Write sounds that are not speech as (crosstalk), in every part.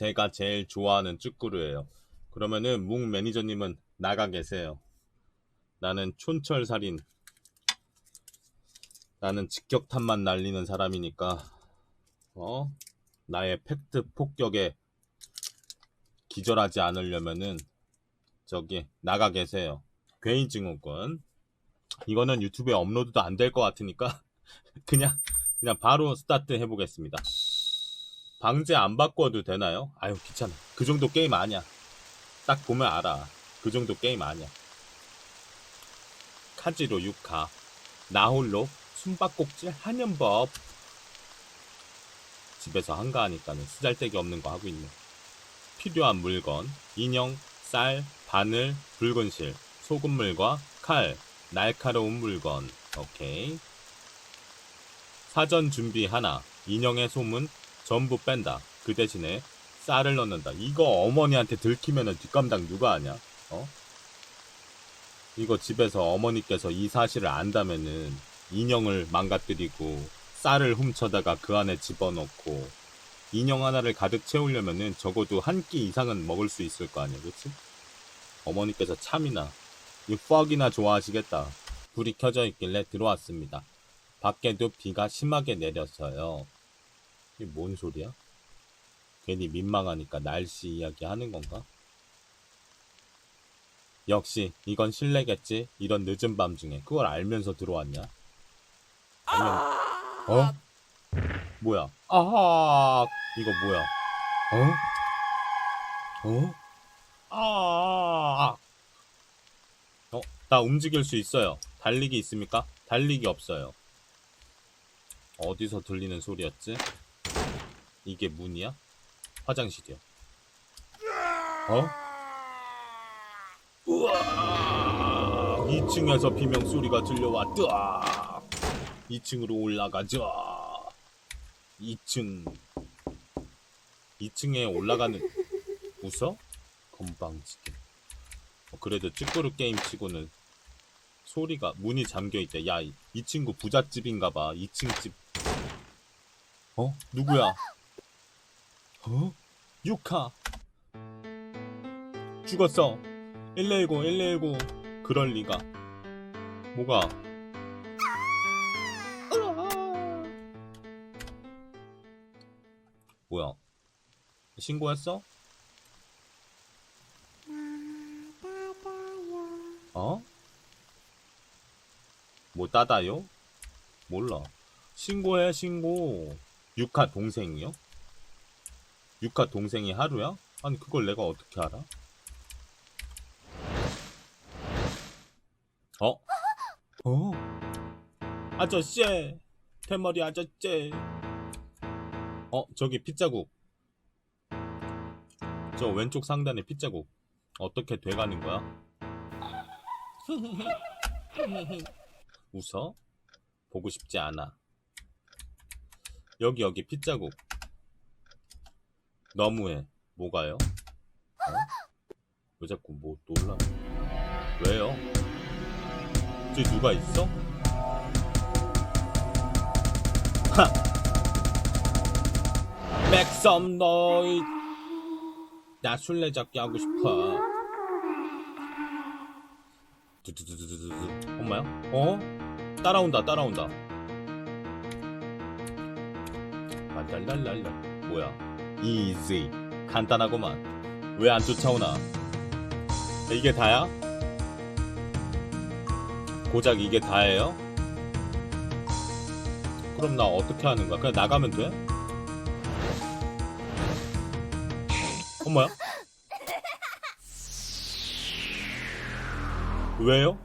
제가 제일 좋아하는 쭈꾸루예요. 그러면은 묵 매니저님은 나가 계세요. 나는 촌철살인. 나는 직격탄만 날리는 사람이니까 어? 나의 팩트 폭격에 기절하지 않으려면은 저기 나가 계세요. 괴인 증후군. 이거는 유튜브에 업로드도 안 될 것 같으니까 (laughs) 그냥 그냥 바로 스타트 해보겠습니다. 방제 안 바꿔도 되나요? 아유 귀찮아. 그 정도 게임 아니야. 딱 보면 알아. 그 정도 게임 아니야. 카지로 6카 나홀로 숨바꼭질 하는 법. 집에서 한가하니까는 쓰잘데기 없는 거 하고 있네. 필요한 물건, 인형, 쌀, 바늘, 붉은 실, 소금물과 칼, 날카로운 물건. 오케이. 사전 준비 하나, 인형의 소문 전부 뺀다. 그 대신에 쌀을 넣는다. 이거 어머니한테 들키면은 뒷감당 누가 하냐? 어? 이거 집에서 어머니께서 이 사실을 안다면은 인형을 망가뜨리고 쌀을 훔쳐다가 그 안에 집어넣고 인형 하나를 가득 채우려면은 적어도 한 끼 이상은 먹을 수 있을 거 아니야, 그치? 어머니께서 참이나 이 퍽이나 좋아하시겠다. 불이 켜져 있길래 들어왔습니다. 밖에도 비가 심하게 내렸어요. 이게 뭔 소리야? 괜히 민망하니까 날씨 이야기 하는 건가? 역시 이건 실례겠지. 이런 늦은 밤 중에 그걸 알면서 들어왔냐? 알면 어? 뭐야? 아하 이거 뭐야? 어? 어? 아, 어, 나 움직일 수 있어요. 달리기 있습니까? 달리기 없어요. 어디서 들리는 소리였지? 이게 문이야? 화장실이야. 어? 우와! 2층에서 비명 소리가. 뜨아! 2층으로 올라가자. 2층. 2층에 올라가는 웃어? 건방지게. 어, 그래도 찌꾸루 게임 치고는 소리가 문이 잠겨 있대. 야, 이, 이 친구 부잣집인가 봐. 2층 집. 어? 누구야? 어? 유카. 죽었어. 119, 119. 그럴 리가. 뭐가? 뭐야? 신고했어? 어? 뭐 따다요? 몰라. 신고해, 신고. 육하 동생이요? 육하 동생이 하루야? 아니, 그걸 내가 어떻게 알아? 어? 어? 아저씨! 대머리 아저씨! 어, 저기 핏자국. 저 왼쪽 상단에 핏자국. 어떻게 돼가는 거야? (laughs) 웃어? 보고 싶지 않아. 여기 여기 핏자국. 너무해. 뭐가요? 어? 왜 자꾸 뭐 놀라? 왜요? 저기 누가 있어? 하! 너이 나 술래잡기 하고 싶어. 두두두두두두. 엄마야? 어? 따라온다, 따라온다. 랄랄랄랄라. 뭐야? 이지. 간단하구만. 왜 안 쫓아오나? 이게 다야? 고작 이게 다예요? 그럼 나 어떻게 하는 거야? 그냥 나가면 돼? 엄마야? 왜요?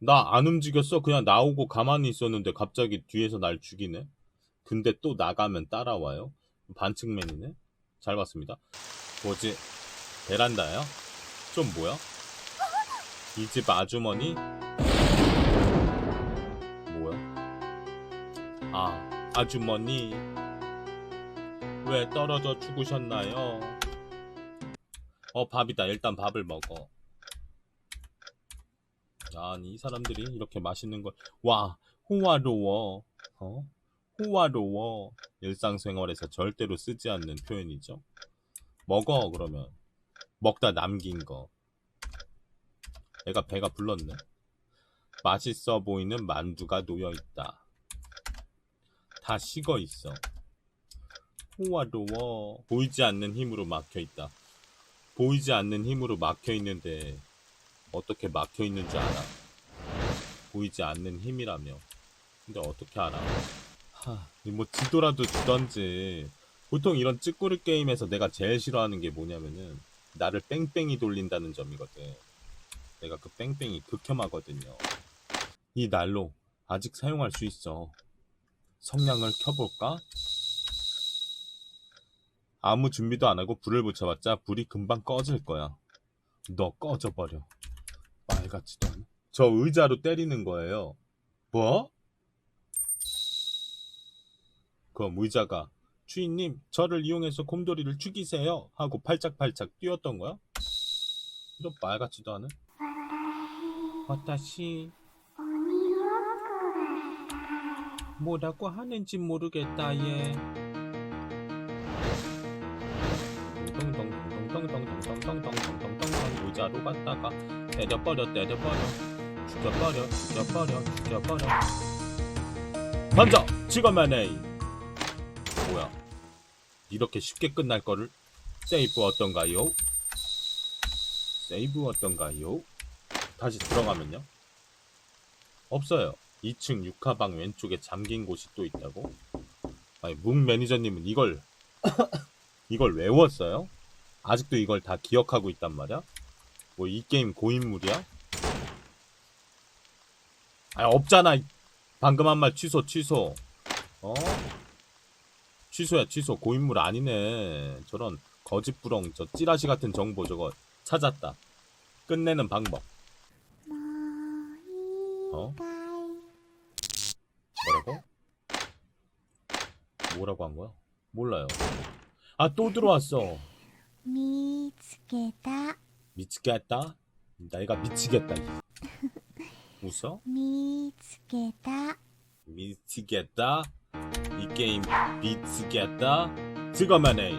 나 안 움직였어. 그냥 나오고 가만히 있었는데 갑자기 뒤에서 날 죽이네. 근데 또 나가면 따라와요. 반칙맨이네. 잘 봤습니다. 뭐지? 베란다요? 좀 뭐야? 이 집 아주머니? 뭐야? 아, 아주머니. 왜 떨어져 죽으셨나요? 어, 밥이다. 일단 밥을 먹어. 아니 이 사람들이 이렇게 맛있는 걸 와 호화로워 어 호화로워. 일상생활에서 절대로 쓰지 않는 표현이죠. 먹어, 그러면. 먹다 남긴 거. 애가 배가 불렀네. 맛있어 보이는 만두가 놓여 있다. 다 식어 있어. 호화로워. 보이지 않는 힘으로 막혀 있다. 보이지 않는 힘으로 막혀 있는데 어떻게 막혀 있는지 알아? 보이지 않는 힘이라며. 근데 어떻게 알아? 하, 뭐 지도라도 주던지. 보통 이런 찌꾸르 게임에서 내가 제일 싫어하는 게 뭐냐면은 나를 뺑뺑이 돌린다는 점이거든. 내가 그 뺑뺑이 극혐하거든요. 이 난로 아직 사용할 수 있어. 성냥을 켜볼까? 아무 준비도 안 하고 불을 붙여봤자 불이 금방 꺼질 거야. 너 꺼져버려. 말같지도 않아. 저 의자로 때리는 거예요. 뭐? 그럼 의자가 주인님 저를 이용해서 곰돌이를 죽이세요 하고 팔짝팔짝 뛰었던 거야? 이런 말 같지도 않은? 와타시 뭐라고 하는지 모르겠다 얘. 덩덩덩덩덩덩덩덩덩덩덩덩 의자로 갔다가 때려버려 때려버려 죽여버려 죽여버려 죽여버려 던져 직업만 해 뭐야 이렇게 쉽게 끝날 거를 세이브 어떤가요? 세이브 어떤가요? 다시 들어가면요 없어요 2층 6하방 왼쪽에 잠긴 곳이 또 있다고? 아니 묵 매니저님은 이걸 (coughs) 이걸 외웠어요? 아직도 이걸 다 기억하고 있단 말이야? 뭐 이 게임 고인물이야? 아 없잖아. 이- 방금 한 말 취소 취소. 어? 취소야 취소 고인물 아니네 저런 거짓부렁 저 찌라시 같은 정보 저거 찾았다 끝내는 방법 어? 뭐라고? 뭐라고 한 거야? 몰라요 아 또 들어왔어 미치겠다 미치겠다? 내가 미치겠다 웃어? 미치겠다 미치겠다 이 게임 미치겠다. 지금만 해.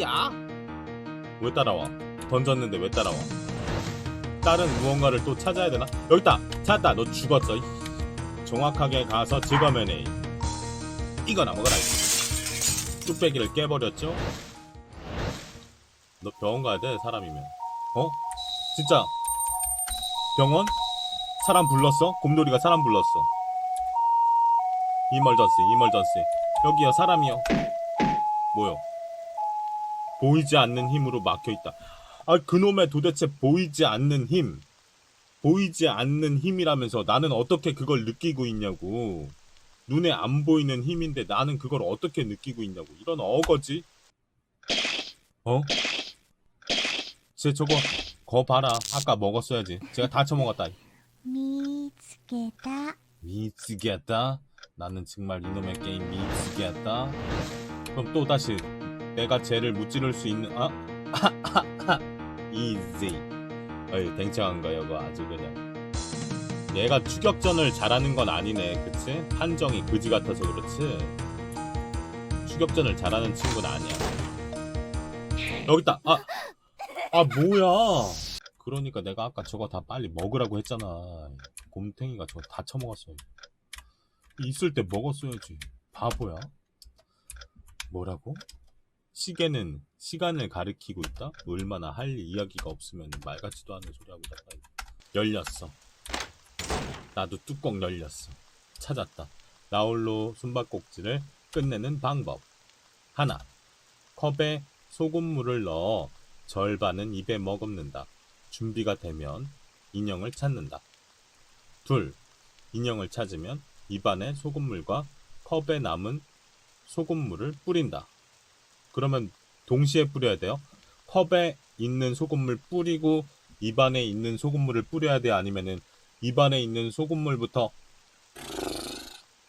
야? 왜 따라와? 던졌는데 왜 따라와? 다른 무언가를 또 찾아야 되나? 여기 있다. 찾았다. 너 죽었어. 이. 정확하게 가서 지금만 해. 이거나 먹어라. 뚝배기를 깨버렸죠? 너 병원 가야 돼 사람이면. 어? 진짜 병원? 사람 불렀어? 곰돌이가 사람 불렀어. 이멀전시, 이멀전시. 여기요, 사람이요. 뭐요? 보이지 않는 힘으로 막혀 있다. 아, 그놈의 도대체 보이지 않는 힘. 보이지 않는 힘이라면서 나는 어떻게 그걸 느끼고 있냐고. 눈에 안 보이는 힘인데 나는 그걸 어떻게 느끼고 있냐고. 이런 어거지? 어? 쟤 저거, 거 봐라. 아까 먹었어야지. 제가 다 처먹었다. 見つけた 미치겠다. 나는 정말 이놈의 게임 미치겠다. 그럼 또 다시 내가 쟤를 무찌를 수 있는 아 (laughs) 이지. 어이 댕청한 거 이거 아주 그냥. 얘가 추격전을 잘하는 건 아니네, 그치? 한정이 그지 같아서 그렇지. 추격전을 잘하는 친구는 아니야. 여기 있다. 아, 아 뭐야? 그러니까 내가 아까 저거 다 빨리 먹으라고 했잖아. 곰탱이가 저거 다 처먹었어요. 있을 때 먹었어야지. 바보야. 뭐라고? 시계는 시간을 가리키고 있다? 얼마나 할 이야기가 없으면 말 같지도 않은 소리 하고 있다가 열렸어. 나도 뚜껑 열렸어. 찾았다. 나홀로 숨바꼭질을 끝내는 방법. 하나. 컵에 소금물을 넣어 절반은 입에 머금는다. 준비가 되면 인형을 찾는다. 둘. 인형을 찾으면 입안에 소금물과 컵에 남은 소금물을 뿌린다. 그러면 동시에 뿌려야 돼요? 컵에 있는 소금물 뿌리고 입안에 있는 소금물을 뿌려야 돼? 아니면은 입안에 있는 소금물부터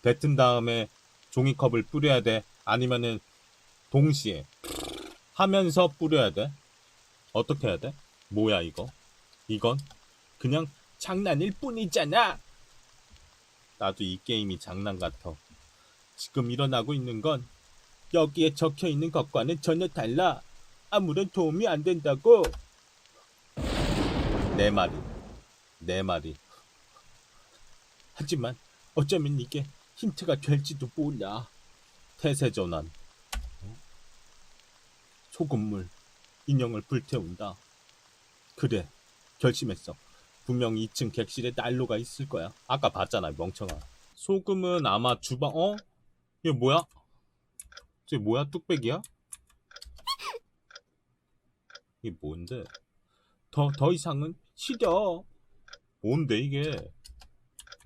뱉은 다음에 종이컵을 뿌려야 돼? 아니면은 동시에 하면서 뿌려야 돼? 어떻게 해야 돼? 뭐야 이거? 이건 그냥 장난일 뿐이잖아. 나도 이 게임이 장난 같아. 지금 일어나고 있는 건 여기에 적혀 있는 것과는 전혀 달라. 아무런 도움이 안 된다고. 내 말이, 내 말이. 하지만 어쩌면 이게 힌트가 될지도 몰라. 태세 전환. 어? 소금물. 인형을 불태운다. 그래, 결심했어. 분명 2층 객실에 난로가 있을 거야. 아까 봤잖아, 멍청아. 소금은 아마 주방, 어? 이게 뭐야? 쟤 뭐야? 뚝배기야? 이게 뭔데? 더, 더 이상은 싫어. 뭔데, 이게?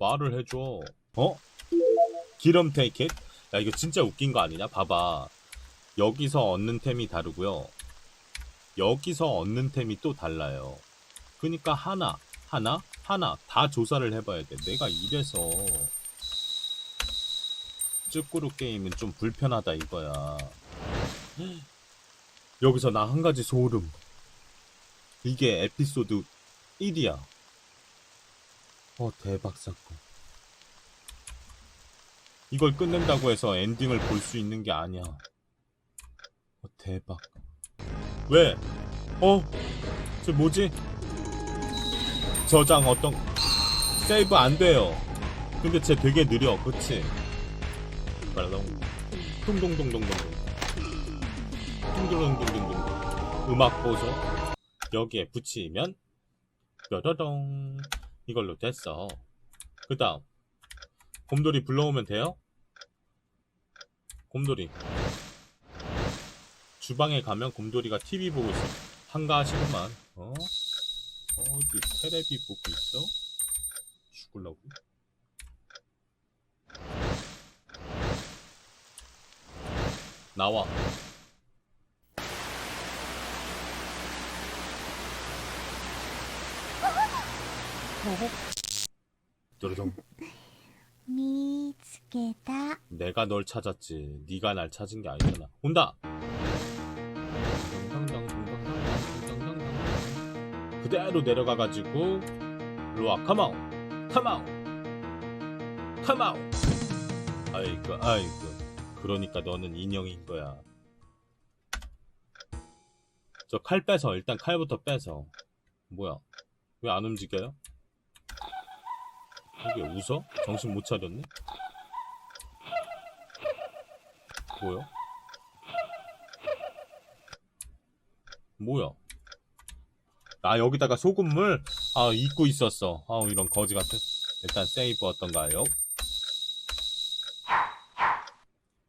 말을 해줘. 어? 기름 테이켓? 야, 이거 진짜 웃긴 거 아니냐? 봐봐. 여기서 얻는 템이 다르고요. 여기서 얻는 템이 또 달라요. 그니까 하나, 하나, 하나 다 조사를 해봐야 돼. 내가 이래서 쭈꾸루 게임은 좀 불편하다 이거야. 여기서 나 한 가지 소름. 이게 에피소드 1이야. 어, 대박 사건. 이걸 끝낸다고 해서 엔딩을 볼 수 있는 게 아니야. 어, 대박. 왜? 어? 저 뭐지? 저장 어떤 세이브 안 돼요. 근데 쟤 되게 느려, 그치? 말랑 뚱동동동동 뚱동동동동 음악 보소 여기에 붙이면 뾰로롱 이걸로 됐어. 그 다음 곰돌이 불러오면 돼요? 곰돌이 주방에 가면 곰돌이가 TV 보고 있어. 한가하시구만. 어? 어디 테레비 보고 있어? 죽을라고? 나와. 도르동. 見つけた 내가 널 찾았지. 네가 날 찾은 게 아니잖아. 온다. 그대로 내려가가지고 로아 컴온, 컴온, 컴온. 아이고, 아이고. 그러니까 너는 인형인 거야. 저 칼 빼서 일단 칼부터 빼서. 뭐야? 왜 안 움직여요? 이게 웃어? 정신 못 차렸네? 뭐야? 뭐야? 나 여기다가 소금물 아 잊고 있었어. 아 이런 거지 같은. 일단 세이브 어떤가요?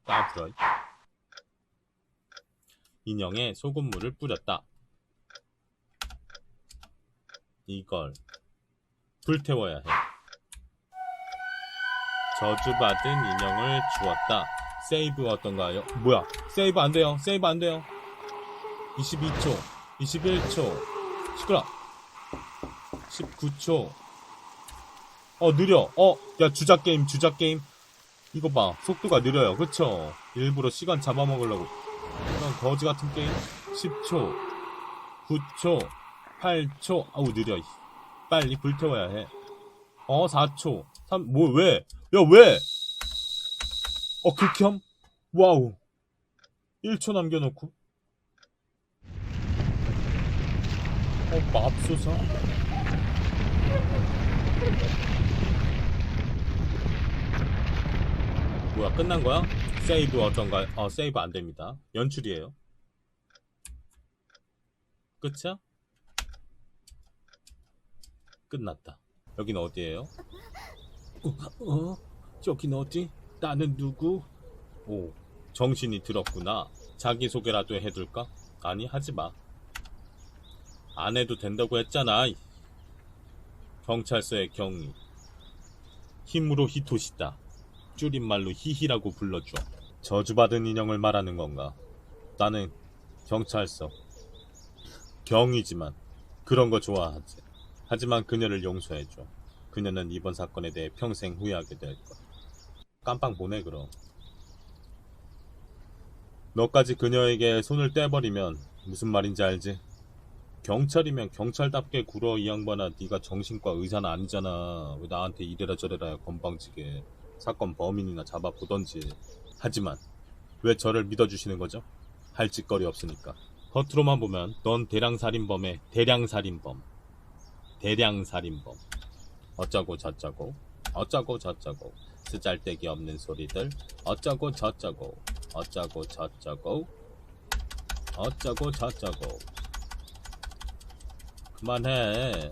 따브라이 인형에 소금물을 뿌렸다. 이걸 불태워야 해. 저주받은 인형을 주었다. 세이브 어떤가요? 뭐야? 세이브 안 돼요. 세이브 안 돼요. 22초, 21초, 시끄러. 19초. 어 느려. 어, 야 주작 게임, 주작 게임. 이거 봐, 속도가 느려요. 그쵸? 일부러 시간 잡아먹으려고. 이런 거지 같은 게임. 10초, 9초, 8초. 아우 느려. 빨리 불태워야 해. 어, 4초. 3, 뭐, 왜? 야, 왜? 어, 극혐? 와우. 1초 남겨놓고. 어, 맙소사? 뭐야, 끝난 거야? 세이브 어떤가? 어, 세이브 안 됩니다. 연출이에요. 끝이야? 끝났다. 여긴 어디예요? 어, 어? 저긴 어디? 나는 누구? 오, 정신이 들었구나. 자기소개라도 해둘까? 아니, 하지 마. 안 해도 된다고 했잖아. 경찰서의 경위. 힘으로 히토시다. 줄임말로 히히라고 불러줘. 저주받은 인형을 말하는 건가? 나는 경찰서. 경이지만 그런 거 좋아하지. 하지만 그녀를 용서해줘. 그녀는 이번 사건에 대해 평생 후회하게 될 것. 깜빵 보내 그럼. 너까지 그녀에게 손을 떼버리면 무슨 말인지 알지? 경찰이면 경찰답게 굴어 이 양반아. 네가 정신과 의사는 아니잖아. 왜 나한테 이래라 저래라 건방지게. 사건 범인이나 잡아보던지. 하지만 왜 저를 믿어주시는 거죠? 할 짓거리 없으니까. 겉으로만 보면 넌 대량살인범의 대량살인범. 대량살인범. 어쩌고 저쩌고 어쩌고 저쩌고. 쓰잘데기 없는 소리들. 어쩌고 저쩌고 어쩌고 저쩌고 어쩌고 저쩌고 그만해